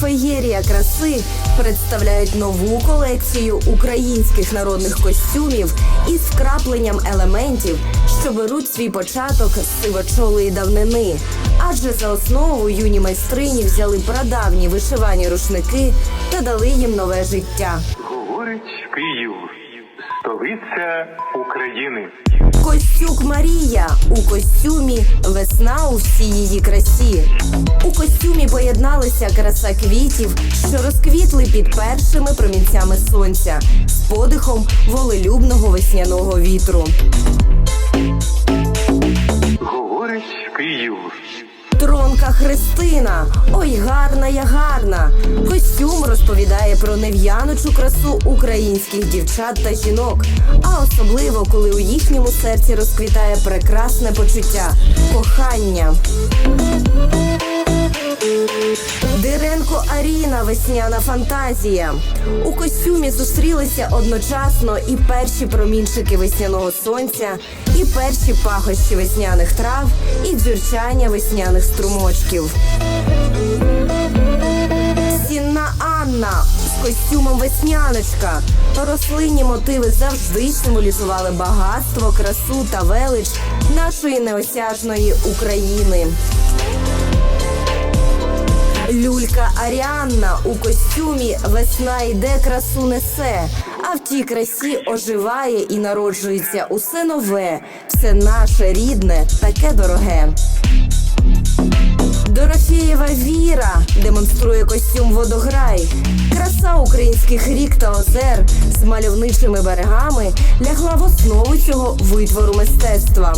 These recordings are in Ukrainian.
Феєрія краси представляють нову колекцію українських народних костюмів із вкрапленням елементів, що беруть свій початок з сивочолої давнини. Адже за основу юні майстрині взяли прадавні вишивані рушники та дали їм нове життя. Говорить Київ, столиця України. Костюк Марія у костюмі весна у всій її красі. У костюмі поєдналися краса квітів, що розквітли під першими промінцями сонця з подихом волелюбного весняного вітру. Говорить Київ. Тронка Христина. Ой, гарна я гарна. Костюм розповідає про нев'яночу красу українських дівчат та жінок, а особливо коли у їхньому серці розквітає прекрасне почуття кохання. Весняна фантазія. У костюмі зустрілися одночасно і перші промінчики весняного сонця, і перші пахощі весняних трав, і дзюрчання весняних струмочків. Сінна Анна з костюмом весняночка. Рослинні мотиви завжди символізували багатство, красу та велич нашої неосяжної України. Люлька Аріанна у костюмі весна йде, красу несе. А в тій красі оживає і народжується усе нове, все наше рідне, таке дороге. Дорофєєва Віра демонструє костюм водограй. Краса українських рік та озер з мальовничими берегами лягла в основу цього витвору мистецтва.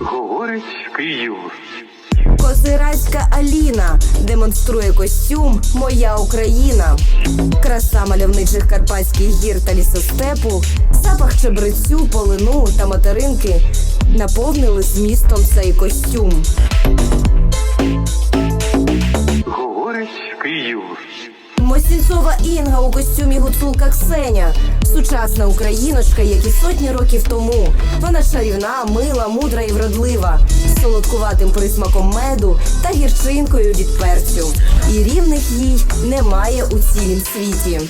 Говорить Київ. Козирацька Аліна демонструє костюм Моя Україна. Краса мальовничих карпатських гір та лісостепу, запах чебрецю, полину та материнки наповнили змістом цей костюм. Говорить Київ. Мосінцова Інга у костюмі гуцулка Ксеня. Сучасна україночка, як і сотні років тому. Вона чарівна, мила, мудра і вродлива, з солодкуватим присмаком меду та гірчинкою від перцю. І рівних їй немає у цілім світі.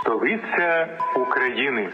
Столиця України.